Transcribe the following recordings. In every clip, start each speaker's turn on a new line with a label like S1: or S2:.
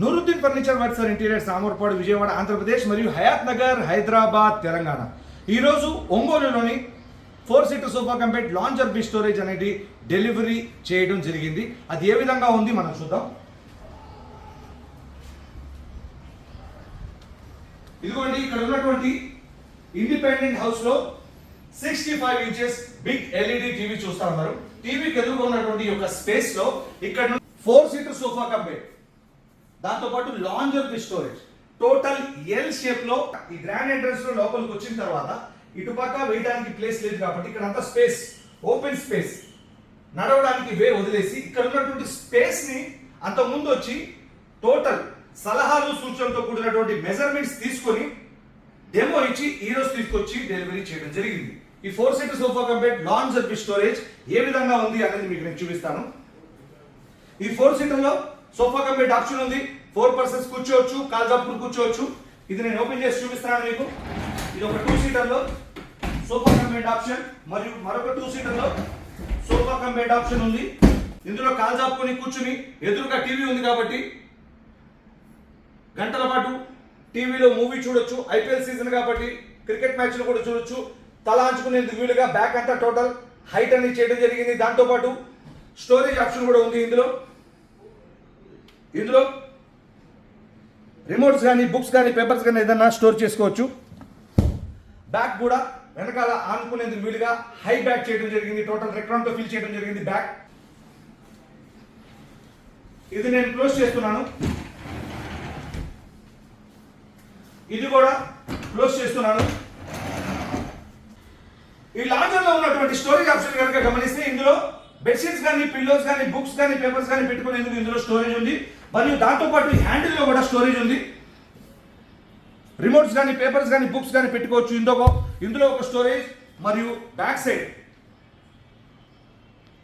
S1: Nooruddin furniture works and interiors Ramurpadu Vijayawada Andhra Pradesh మరియు హయాత్ నగర్ హైదరాబాద్ తెలంగాణ. ఈరోజు ఒంగోలులోని four seater sofa cum bed lounger B storage అనేది delivery చేయడం జరిగింది. అది ఏ విధంగా ఉంది మనం చూద్దాం. ఇదిగోండి ఇక్కడ ఉన్నటువంటి ఇండిపెండెంట్ హౌస్లో sixty five inches big LED TV చూస్తా ఉన్నారు. టీవీకి ఎదుర్కొన్నటువంటి ఉన్నటువంటి యొక్క స్పేస్లో ఇక్కడ ఫోర్ సీటర్ సోఫా కంపెట్ దాంతోపాటు lounger the storage. Total L షేప్లో ఈ గ్రాండ్ ఎంట్రెన్స్లో లోపలికి వచ్చిన తర్వాత ఇటుపక్క వేయడానికి ప్లేస్ లేదు కాబట్టి ఇక్కడ అంతా స్పేస్ ఓపెన్ స్పేస్ నడవడానికి వే వదిలేసి ఇక్కడ ఉన్నటువంటి స్పేస్ని అంత ముందు వచ్చి టోటల్ సలహాలు సూచనలతో కూడినటువంటి మెజర్మెంట్స్ తీసుకొని డెమో ఇచ్చి ఈరోజు తీసుకొచ్చి డెలివరీ చేయడం జరిగింది. ఈ four seater sofa cum bed long service storage ఏ విధంగా ఉంది అనేది మీకు నేను చూపిస్తాను. ఈ ఫోర్ సీటర్లో సోఫా కంప్లీట్ ఆప్షన్ ఉంది. ఫోర్ పర్సన్స్ కూర్చోవచ్చు కాల్ జాపులు కూర్చోవచ్చు. ఇది నేను ఓపెన్ చేసి చూపిస్తాను మీకు. ఇది ఒక టూ సీటర్లో సోఫా కంప్లీట్ ఆప్షన్. మరియు మరొక టూ సీటర్లో సోఫా కంప్లీట్ ఆప్షన్ ఉంది. ఇందులో కాల్ జాపుకొని కూర్చుని ఎదురుగా టీవీ ఉంది కాబట్టి గంటల పాటు టీవీలో మూవీ చూడొచ్చు. ఐపీఎల్ సీజన్ కాబట్టి క్రికెట్ మ్యాచ్లు కూడా చూడొచ్చు. తల అంచుకునేందుకు వీలుగా బ్యాక్ అంతా టోటల్ హైట్ అనేది చేయడం జరిగింది. దాంతోపాటు స్టోరేజ్ ఆప్షన్ కూడా ఉంది ఇందులో. ఇందులో రిమోట్స్ కానీ బుక్స్ కానీ పేపర్స్ కానీ ఏదైనా స్టోర్ చేసుకోవచ్చు. బ్యాక్ కూడా వెనకాల ఆనుకునేందుకు వీలుగా హై బ్యాక్ చేయడం జరిగింది. టోటల్ రెక్రాన్తో ఫిల్ చేయడం జరిగింది బ్యాక్ ఇది నేను క్లోజ్ చేస్తున్నాను. ఇది కూడా క్లోజ్ చేస్తున్నాను. ఈ లాంచర్లో ఉన్నటువంటి స్టోరేజ్ ఆప్షన్ కనుక గమనిస్తే ఇందులో బెడ్షీట్స్ కానీ పిల్లోస్ కానీ బుక్స్ కానీ పేపర్స్ కానీ పెట్టుకునేందుకు ఇందులో స్టోరేజ్ ఉంది. మరియు దాంతోపాటు హ్యాండిల్లో ఈ కూడా స్టోరేజ్ ఉంది. రిమోట్స్ కానీ పేపర్స్ కానీ బుక్స్ కానీ పెట్టుకోవచ్చు. ఇందులో ఇందులో ఒక స్టోరేజ్ మరియు బ్యాక్ సైడ్.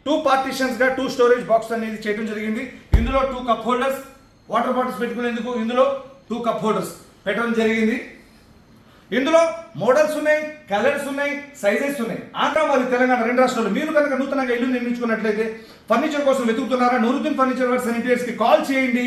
S1: టూ పార్టీషన్స్గా టూ స్టోరేజ్ బాక్స్ అనేది చేయడం జరిగింది. ఇందులో two cup holders water bottles పెట్టుకునేందుకు ఇందులో టూ కప్ హోల్డర్స్ పెట్టడం జరిగింది. ఇందులో మోడల్స్ ఉన్నాయి కలర్స్ ఉన్నాయి సైజెస్ ఉన్నాయి. ఆంధ్ర మరియు తెలంగాణ రెండు రాష్ట్రాలు మీరు కనుక నూతనంగా ఇల్లు నిర్మించుకున్నట్లయితే ఫర్నిచర్ కోసం వెతుకుతున్నారా? నూరుద్దీన్ ఫర్నిచర్ వర్క్స్ అండ్ ఇంటీరియర్స్కి కాల్ చేయండి.